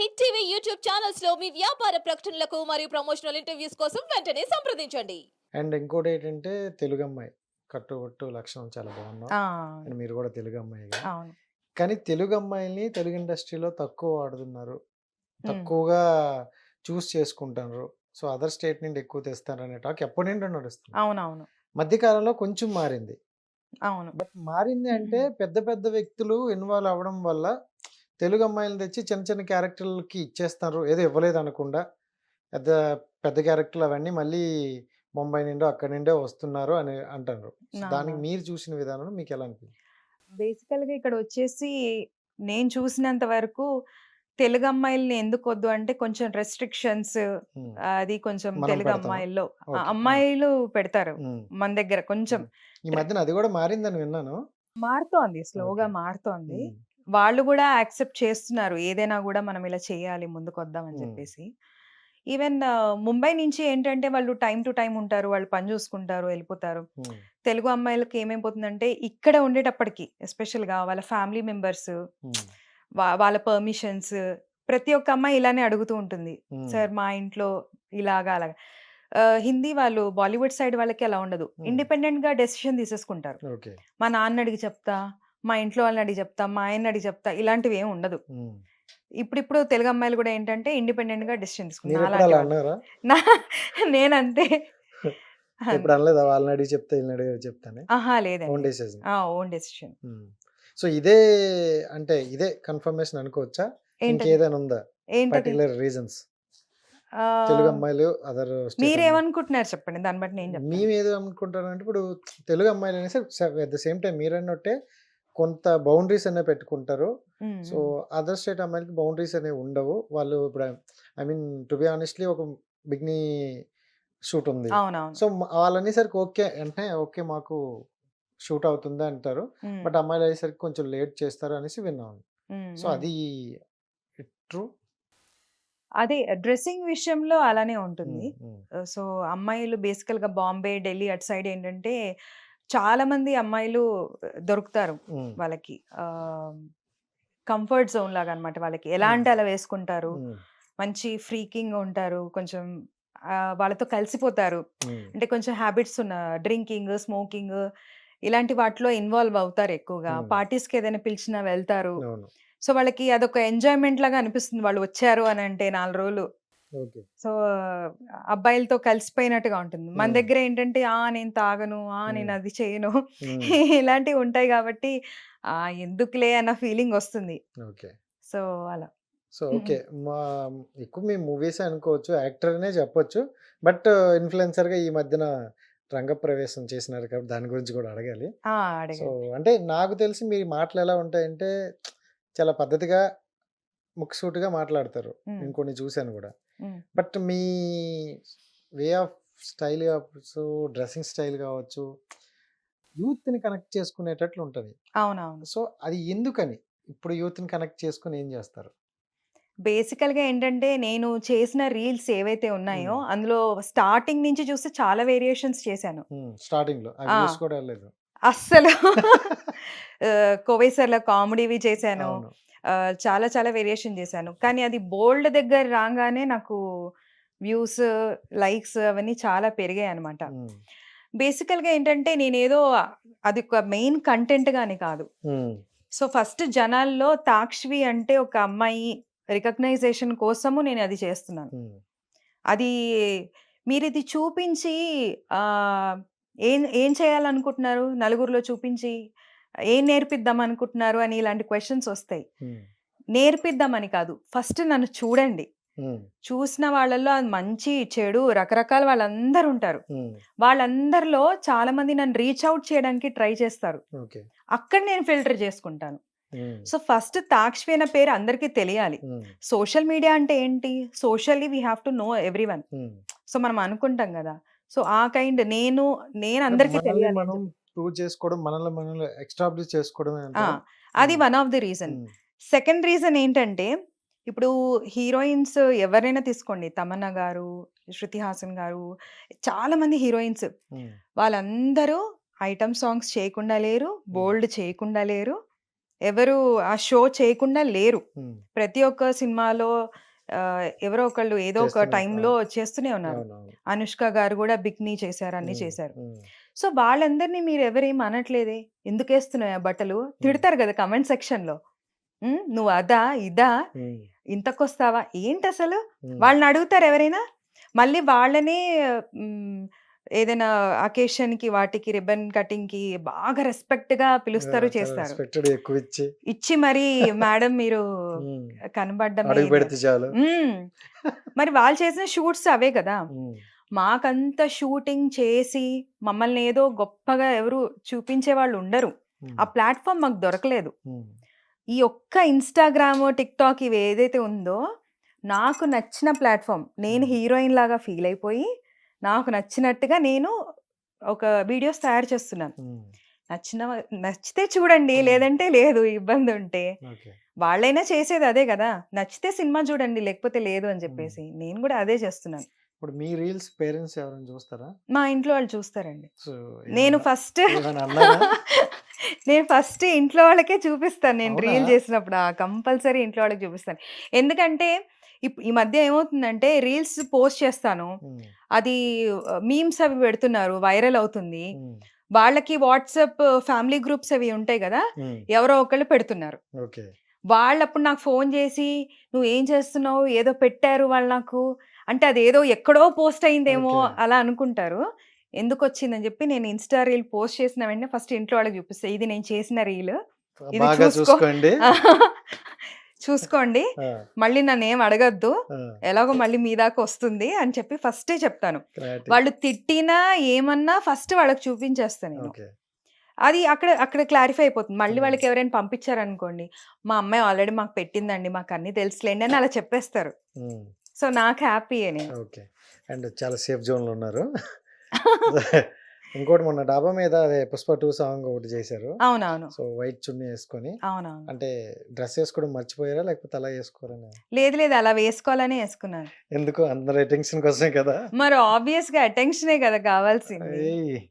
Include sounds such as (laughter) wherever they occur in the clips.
Hit TV YouTube ఛానల్స్లో మీ వ్యాపార ప్రకటనలకు మరియు ప్రమోషనల్ ఇంటర్వ్యూస్ కోసం వెంటనే సంప్రదించండి. అండ్ ఇంకోటి ఏంటంటే తెలుగు అమ్మాయి కట్టుబట్టు లక్షణం చాలా అండ్ మీరు కూడా తెలుగు అమ్మాయిగా. అవును. కానీ తెలుగు అమ్మాయిల్ని తెలుగు ఇండస్ట్రీలో తక్కువ వాడుతున్నారు. తక్కువగా చూస్ చేసుకుంటున్నారు. సో అదర్ స్టేట్ నుండి ఎక్కువ తెస్తారు అనే టాక్ ఎప్పటి నుండి నడుస్తుంది. అవునవును. మధ్యకాలంలో కొంచెం మారింది. అవును. బట్ మారింది అంటే పెద్ద పెద్ద వ్యక్తులు ఇన్వాల్వ్ అవ్వడం వల్ల తెలుగు అమ్మాయిలను తెచ్చి చిన్న చిన్న క్యారెక్టర్లకి ఇచ్చేస్తారు. ఏదో ఇవ్వలేదు అనకుండా పెద్ద పెద్ద క్యారెక్టర్లు అవన్నీ మళ్ళీ ముంబై నుండో అక్కడి నుండే వస్తున్నారు అని అంటారు. దానికి మీరు చూసిన విధానం మీకు ఎలా అనిపించింది బేసికల్గా ఇక్కడ వచ్చేసి నేను చూసినంత వరకు తెలుగు అమ్మాయిల్ని ఎందుకు వద్దు అంటే కొంచెం రెస్ట్రిక్షన్స్ అది కొంచెం తెలుగు? అమ్మాయిల్లో. అమ్మాయిలు పెడతారు మన దగ్గర కొంచెం ఈ మధ్యన అది కూడా మారిందని విన్నాను. మారుతోంది స్లోగా. మారుతోంది. వాళ్ళు కూడా యాక్సెప్ట్ చేస్తున్నారు. ఏదైనా కూడా మనం ఇలా చేయాలి ముందుకు వద్దామని. చెప్పేసి. ఈవెన్ ముంబై నుంచి ఏంటంటే వాళ్ళు టైం టు టైం ఉంటారు. వాళ్ళు పని చూసుకుంటారు వెళ్ళిపోతారు. తెలుగు అమ్మాయిలకి ఏమైపోతుందంటే ఇక్కడ ఉండేటప్పటికి ఎస్పెషల్గా వాళ్ళ ఫ్యామిలీ మెంబర్స్ వాళ్ళ పర్మిషన్స్ ప్రతి ఒక్క అమ్మాయి ఇలానే అడుగుతూ ఉంటుంది. సార్ మా ఇంట్లో ఇలాగా అలాగా. హిందీ వాళ్ళు బాలీవుడ్ సైడ్ వాళ్ళకి అలా ఉండదు. ఇండిపెండెంట్గా డెసిషన్ తీసేసుకుంటారు. మా నాన్న అడిగి చెప్తా మా ఇంట్లో వాళ్ళని అడిగి చెప్తా మా ఆయన అడిగి చెప్తా ఇలాంటివి ఏమి ఉండదు. ఉమ్. ఇప్పుడు తెలుగు అమ్మాయిలు కూడా ఏంటంటే ఇండిపెండెంట్గా డెసిషన్ అన్నారా? (laughs) నేనంతే. (laughs) ఇప్పుడు అనలేదా వాళ్ళని అడిగి చెప్తే వీళ్ళని అడిగి చెప్తానే? ఆహా ఓన్ లేదండి డెసిజన్ ఓన్ డెసిషన్. సో ఇదే అంటే ఇదే కన్ఫర్మేషన్ అనుకోవచ్చా? ఇంకేదైనా ఉందా? Particular reasons? తెలుగు అమ్మాయిలు అదర్ మీరేమనుకుంటున్నారు చెప్పండి దాన్ని బట్టి నేను మేము ఏదో అనుకుంటాను అంటే ఇప్పుడు తెలుగు అమ్మాయిలు అనేసి అట్ ద సేమ్ టైం మీరు అన్నట్టే కొంత బౌండరీస్ అనేవి పెట్టుకుంటారు. సో అదర్ స్టేట్ అమ్మాయిలకి బౌండరీస్ అనేవి ఉండవు. వాళ్ళు ఇప్పుడు I mean to be honestly ఒక బిగ్నీ షూట్ ఉంది. సో వాళ్ళు అనేసరికి ఓకే అంటే ఓకే మాకు షూట్ అవుతుంది అంటారు. బట్ అమ్మాయిలు అయ్యేసరికి కొంచెం లేట్ చేస్తారు అనేసి విన్నాను సో. అది ట్రూ? అదే డ్రెస్సింగ్ విషయంలో అలానే ఉంటుంది. సో అమ్మాయిలు బేసికల్గా బాంబే ఢిల్లీ అటు సైడ్ ఏంటంటే చాలా మంది అమ్మాయిలు దొరుకుతారు వాళ్ళకి. కంఫర్ట్ జోన్ లాగా అన్నమాట వాళ్ళకి. ఎలా అంటే అలా వేసుకుంటారు? మంచి ఫ్రీకింగ్ ఉంటారు. కొంచెం వాళ్ళతో కలిసిపోతారు. అంటే కొంచెం హ్యాబిట్స్ ఉన్న డ్రింకింగ్ స్మోకింగ్ ఇలాంటి వాటిలో ఇన్వాల్వ్ అవుతారు ఎక్కువగా. పార్టీస్కి ఏదైనా పిలిచినా వెళ్తారు. సో వాళ్ళకి అదొక ఎంజాయ్మెంట్ లాగా అనిపిస్తుంది. వాళ్ళు వచ్చారు అని అంటే నాలుగు రోజులు. సో అబ్బాయిలతో కలిసిపోయినట్టుగా ఉంటుంది. మన. దగ్గర ఏంటంటే ఆ నేను తాగను ఆ నేను. అది చేయను (laughs) ఇలాంటివి ఉంటాయి కాబట్టి ఆ ఎందుకులే అన్న ఫీలింగ్ వస్తుంది. ఓకే. సో అలా. So okay. మా ఎక్కువ మీ మూవీస్ అనుకోవచ్చు యాక్టర్ అనే చెప్పొచ్చు. బట్ ఇన్ఫ్లుయెన్సర్గా ఈ మధ్యన రంగప్రవేశం చేసినారు కాబట్టి దాని గురించి కూడా అడగాలి. సో అంటే నాకు తెలిసి మీ మాటలు ఎలా ఉంటాయంటే చాలా పద్ధతిగా ముక్కుసూటిగా మాట్లాడతారు. నేను కొన్ని చూశాను కూడా. బట్ మీ వే ఆఫ్ స్టైల్ కావచ్చు డ్రెస్సింగ్ స్టైల్ కావచ్చు యూత్ని కనెక్ట్ చేసుకునేటట్లు ఉంటుంది. అవునవును. సో అది ఎందుకని? ఇప్పుడు యూత్ని కనెక్ట్ చేసుకుని ఏం చేస్తారు? బేసికల్గా ఏంటంటే నేను చేసిన రీల్స్ ఏవైతే ఉన్నాయో. అందులో స్టార్టింగ్ నుంచి చూస్తే చాలా వేరియేషన్స్ చేశాను. స్టార్టింగ్లో అవి ఆ. చూసి కూడా వెళ్ళలేదు. అస్సలు. (laughs) కోవేసర్లో కామెడీవి చేశాను. చాలా చాలా వేరియేషన్ చేశాను. కానీ అది బోల్డ్ దగ్గర రాగానే నాకు వ్యూస్ లైక్స్ అవన్నీ చాలా పెరిగాయి అనమాట బేసికల్గా ఏంటంటే నేనేదో అది ఒక మెయిన్ కంటెంట్ గాని కాదు సో ఫస్ట్ జనాల్లో తాక్షవి అంటే ఒక అమ్మాయి రికగ్నైజేషన్ కోసము నేను అది చేస్తున్నాను. అది మీరు ఇది చూపించి ఏం ఏం చేయాలనుకుంటున్నారు? నలుగురిలో చూపించి ఏం నేర్పిద్దాం అనుకుంటున్నారు అని ఇలాంటి క్వశ్చన్స్ వస్తాయి. నేర్పిద్దామని కాదు. ఫస్ట్ నన్ను చూడండి. చూసిన వాళ్ళల్లో అది మంచి చెడు రకరకాల వాళ్ళందరూ ఉంటారు. వాళ్ళందరిలో చాలా మంది నన్ను రీచ్ అవుట్ చేయడానికి ట్రై చేస్తారు. అక్కడ నేను ఫిల్టర్ చేసుకుంటాను. సో ఫస్ట్ తాక్షవి అనే పేరు అందరికీ తెలియాలి. సోషల్ మీడియా అంటే ఏంటి? Socially we have to know every. So మనం అనుకుంటాం కదా. సో ఆ కైండ్ నేను నేను అందరికీ తెలియాలి. ప్రూవ్ చేసుకోవడం మనల్ని మనల్ని ఎక్స్టాబ్లిష్ చేసుకోవడమే అది one of the reason. Second reason ఏంటంటే ఇప్పుడు హీరోయిన్స్ ఎవరైనా తీసుకోండి తమన్నా గారు శృతి హాసన్ గారు చాలా మంది హీరోయిన్స్. వాళ్ళందరూ ఐటమ్ సాంగ్స్ చేయకుండా లేరు బోల్డ్ చేయకుండా లేరు ఎవరు ఆ షో చేయకుండా లేరు. ప్రతి ఒక్క సినిమాలో ఎవరో ఒకళ్ళు ఏదో ఒక. టైంలో చేస్తూనే ఉన్నారు. అనుష్క గారు కూడా బిక్నీ చేశారు అన్ని చేశారు. సో వాళ్ళందరినీ మీరు ఎవరేం అనట్లేదే? ఎందుకు వేస్తున్నాయి ఆ బట్టలు తిడతారు కదా కమెంట్ సెక్షన్లో "ఉమ్, నువ్వు అదా ఇదా? ఇంతకొస్తావా? ఏంటి అసలు వాళ్ళని అడుగుతారు ఎవరైనా? మళ్ళీ వాళ్ళనే ఏదైనా అకేషన్కి వాటికి రిబ్బన్ కటింగ్కి బాగా రెస్పెక్ట్గా పిలుస్తారు చేస్తారు. ఇచ్చి మరి మేడం మీరు ఉమ్, కనబడ్డమే అడుగు ఇది." పెడితే చాలు. మ్మ్. మరి వాళ్ళు చేసిన షూట్స్ అవే కదా? మాకంత షూటింగ్ చేసి మమ్మల్ని ఏదో గొప్పగా ఎవరు చూపించే వాళ్ళు ఉండరు. ఆ ప్లాట్ఫామ్ మాకు దొరకలేదు. ఈ ఒక్క ఇన్స్టాగ్రామ్ టిక్ టాక్ ఇవి ఏదైతే ఉందో నాకు నచ్చిన ప్లాట్ఫామ్ నేను. హీరోయిన్ లాగా ఫీల్ అయిపోయి నాకు నచ్చినట్టుగా నేను ఒక వీడియోస్ తయారు చేస్తున్నాను. నచ్చిన నచ్చితే చూడండి. లేదంటే లేదు ఇబ్బంది ఉంటే వాళ్ళైనా చేసేది అదే కదా! నచ్చితే సినిమా చూడండి లేకపోతే లేదు అని చెప్పేసి నేను కూడా అదే చేస్తున్నాను. ఇప్పుడు మీ రీల్స్ పేరెంట్స్ ఎవరైనా చూస్తారా? మా ఇంట్లో వాళ్ళు చూస్తారండి. సో నేను ఫస్ట్ ఏమైనా అన్నారా? (laughs) నేను ఫస్ట్ ఇంట్లో వాళ్ళకే చూపిస్తాను. నేను అవునా? రీల్ చేసినప్పుడు కంపల్సరీ ఇంట్లో వాళ్ళకి చూపిస్తాను. ఎందుకంటే ఇప్- ఈ మధ్య ఏమవుతుందంటే రీల్స్ పోస్ట్ చేస్తాను. ఉమ్, అది మీమ్స్ అవి పెడుతున్నారు వైరల్ అవుతుంది. ఉమ్, వాళ్ళకి వాట్సాప్ ఫ్యామిలీ గ్రూప్స్ అవి ఉంటాయి కదా ఉమ్, ఎవరో ఒకళ్ళు పెడుతున్నారు. ఓకే. వాళ్ళు అప్పుడు నాకు ఫోన్ చేసి నువ్వు ఏం చేస్తున్నావు? ఏదో పెట్టారు వాళ్ళు నాకు. అంటే అది ఏదో ఎక్కడో పోస్ట్ అయిందేమో. అలా అనుకుంటారు. ఎందుకు వచ్చిందని చెప్పి నేను ఇన్స్టా రీల్ పోస్ట్ చేసిన వెంటనే ఫస్ట్ ఇంట్లో వాళ్ళకి చూపిస్తాను ఇది నేను చేసిన రీల్. ఇది. చూసుకోండి. (laughs) చూసుకోండి. మళ్ళీ నన్ను ఏం అడగద్దు. ఎలాగో మళ్ళీ మీ దాకా వస్తుంది అని చెప్పి ఫస్టే చెప్తాను. వాళ్ళు తిట్టినా ఏమన్నా ఫస్ట్ వాళ్ళకి చూపించేస్తాను నేను. అది అక్కడ అక్కడ క్లారిఫై అయిపోతుంది. మళ్ళీ. వాళ్ళకి ఎవరైనా పంపించారనుకోండి మా అమ్మాయి ఆల్రెడీ మాకు పెట్టిందండి మాకు అన్ని తెలుసులేండి అని అలా చెప్పేస్తారు. సో నాకు హ్యాపీ నేను ఓకే. అండ్ చాలా సేఫ్ జోన్లో ఉన్నారు. ఇంకోటి మొన్న డాబా మీద అదే పుష్ప టూ సాంగ్ ఒకటి చేశారు. అవునవును. సో వైట్ చున్నీ వేసుకొని అవునవును. అంటే డ్రెస్ వేసుకోవడం మర్చిపోయారా? లేకపోతే అలా వేసుకోరని లేదు లేదు. అలా వేసుకోవాలనే వేసుకున్నాను. ఎందుకు? అందరు అటెన్షన్ కోసమే కదా. మరి ఆబ్వియస్గా అటెన్షనే కదా కావాల్సింది.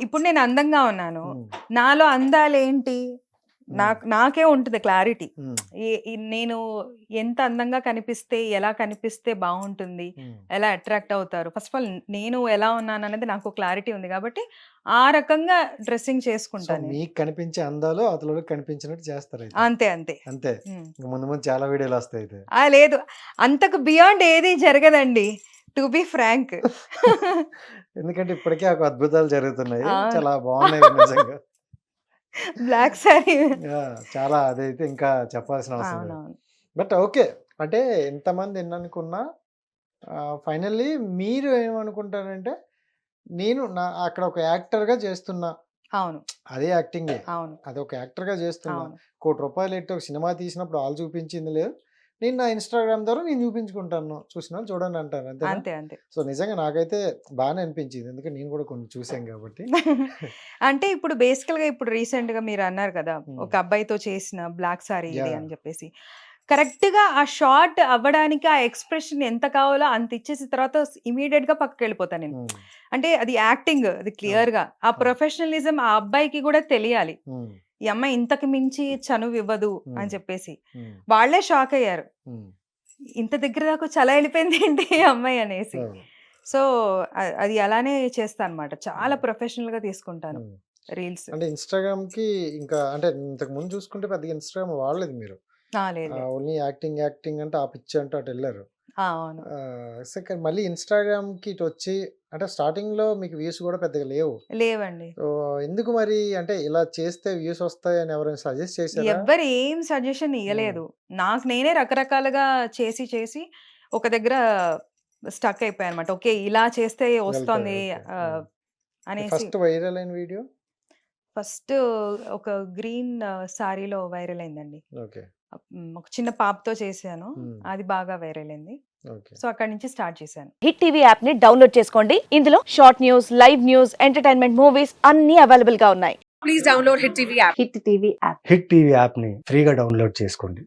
ఇప్పుడు నేను అందంగా ఉన్నాను. నాలో అందాలేంటి? నాకు నాకే ఉంటుంది క్లారిటీ. నేను ఎంత అందంగా కనిపిస్తే ఎలా కనిపిస్తే బాగుంటుంది ఎలా అట్రాక్ట్ అవుతారు. ఫస్ట్ ఆఫ్ ఆల్ నేను ఎలా ఉన్నాను అనేది నాకు క్లారిటీ ఉంది కాబట్టి ఆ రకంగా డ్రెస్సింగ్ చేసుకుంటాను. మీకు కనిపించే అందాలు అతను కనిపించినట్టు చేస్తారు. అంతే అంతే. అంతే. ముందు ముందు చాలా వీడియోలు వస్తాయి లేదు. అంతకు బియాండ్ ఏది జరగదండి. To be frank. (laughs) ఎందుకంటే ఇప్పటికే అద్భుతాలు జరుగుతున్నాయి. చాలా బాగున్నాయి నిజంగా. (laughs) Black sorry. చాలా అదైతే ఇంకా చెప్పాల్సిన అవసరం లేదు. But okay. అంటే ఎంతమంది ఎన్ని అనుకున్నా ఫైనల్లీ మీరు ఏమనుకుంటారంటే నేను నా అక్కడ ఒక యాక్టర్గా చేస్తున్నా. అవును. అదే యాక్టింగ్. అవును. అది ఒక యాక్టర్గా చేస్తున్నా. అవును. కోటి రూపాయలు ఎట్టి ఒక సినిమా తీసినప్పుడు వాళ్ళు చూపించింది లేదు. నేను నా ఇన్స్టాగ్రామ్ ద్వారా నేను చూపించుకుంటాను. చూసిన వాళ్ళు చూడండి అంటారు అంతే అంతే అంతే. సో నిజంగా నాకైతే బాగానే అనిపించింది. ఎందుకంటే నేను కూడా కొన్ని చూసాం కాబట్టి. (laughs) అంటే ఇప్పుడు బేసికల్గా ఇప్పుడు రీసెంట్గా మీరు అన్నారు కదా. ఒక అబ్బాయితో చేసిన బ్లాక్ సారీ ఇది. అని చెప్పేసి. కరెక్ట్గా ఆ షార్ట్ అవ్వడానికి ఆ ఎక్స్ప్రెషన్ ఎంత కావాలో అంత ఇచ్చేసిన తర్వాత ఇమీడియట్గా పక్కకి వెళ్ళిపోతాను నేను. అంటే అది యాక్టింగ్ అది క్లియర్గా. ఆ ప్రొఫెషనలిజం ఆ అబ్బాయికి కూడా తెలియాలి. ఈ అమ్మాయి ఇంతకు మించి చనువు ఇవ్వదు అని. చెప్పేసి. వాళ్ళే షాక్ అయ్యారు. ఇంత దగ్గర దాకా చాలా వెళ్ళిపోయింది ఏంటి ఈ అమ్మాయి అనేసి. సో అది అలానే చేస్తాను అనమాట చాలా. ప్రొఫెషనల్గా తీసుకుంటాను. రీల్స్. అంటే ఇన్స్టాగ్రామ్కి ఇంకా అంటే ఇంతకు ముందు చూసుకుంటే పెద్దగా ఇన్స్టాగ్రామ్ వాడలేదు మీరు. ఓన్లీ యాక్టింగ్ యాక్టింగ్ అంటే ఆ పిచ్చి అంటే అటు వెళ్ళారు. అవును. సెకండ్ మళ్ళీ ఇన్స్టాగ్రామ్కి ఇటు వచ్చి అంటే స్టార్టింగ్లో మీకు వ్యూస్ కూడా పెద్దగా లేవు. లేవండి. సో ఎందుకు మరి అంటే ఇలా చేస్తే వ్యూస్ వస్తాయి అని ఎవరైనా సజెస్ట్ చేశారా? ఎవ్వరు ఏం సజెషన్ ఇవ్వలేదు నాకు నేనే రకరకాలుగా చేసి చేసి ఒక దగ్గర స్టక్ అయిపోయాను అనమాట ఓకే ఇలా చేస్తే వస్తుంది. అనేసి ఫస్ట్ వైరల్ అయిన వీడియో? ఫస్ట్ ఒక గ్రీన్ సారీలో వైరల్ అయిందండి. ఓకే. ఒక చిన్న పాపతో చేశాను. అది బాగా వైరల్ అయింది. సో అక్కడి నుంచి స్టార్ట్ చేశాను. హిట్ టీవీ యాప్ని డౌన్లోడ్ చేసుకోండి. ఇందులో short news live news entertainment movies అన్ని అవైలబుల్గా ఉన్నాయి హిట్ టీవీ యాప్ని ఫ్రీగా డౌన్లోడ్ చేసుకోండి.